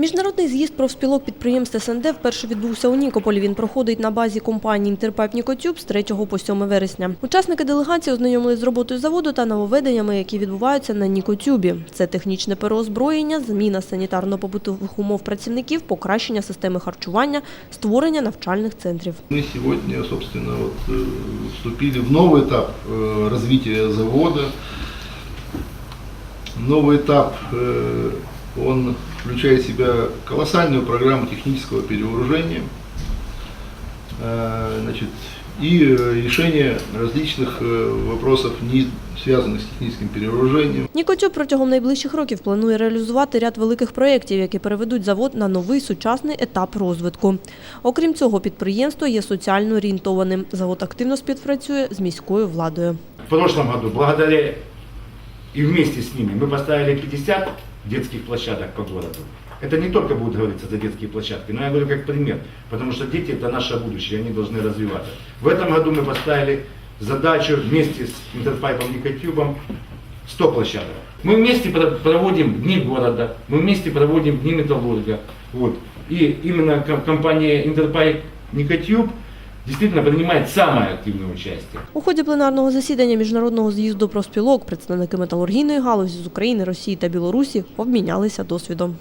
Міжнародний з'їзд профспілок підприємств СНД вперше відбувся у Нікополі. Він проходить на базі компанії «Інтерпайп Нікотюб» з 3 по 7 вересня. Учасники делегації ознайомились з роботою заводу та нововведеннями, які відбуваються на Нікотюбі. Це технічне переозброєння, зміна санітарно-побутових умов працівників, покращення системи харчування, створення навчальних центрів. Мы сегодня, собственно, вот, э, вступили в новый этап э, развития завода. Новый этап, э, он включает в себя колоссальную программу технического перевооружения э, значит, и э, решение различных э, вопросов, не связанных с техническим перевооружением. Нікотюб протягом найближчих років планує реалізувати ряд великих проєктів, які переведуть завод на новий сучасний етап розвитку. Окрім цього, підприємство є соціально орієнтованим. Завод активно співпрацює з міською владою. В прошлом году, благодаря и вместе с ними, мы поставили 50 детских площадок по городу. Это не только будет говориться за детские площадки, но я говорю как пример, потому что дети это наше будущее, они должны развиваться. В этом году мы поставили задачу вместе с Интерпайпом Никотюбом 100 площадок. Мы вместе про- проводим дни города, мы вместе проводим дни металлурга. Вот. И именно ком- компания Интерпайп Никотюб действительно принимает самое активное участие. У ході пленарного засідання міжнародного з'їзду профспілок представники металургійної галузі з України, Росії та Білорусі обмінялися досвідом.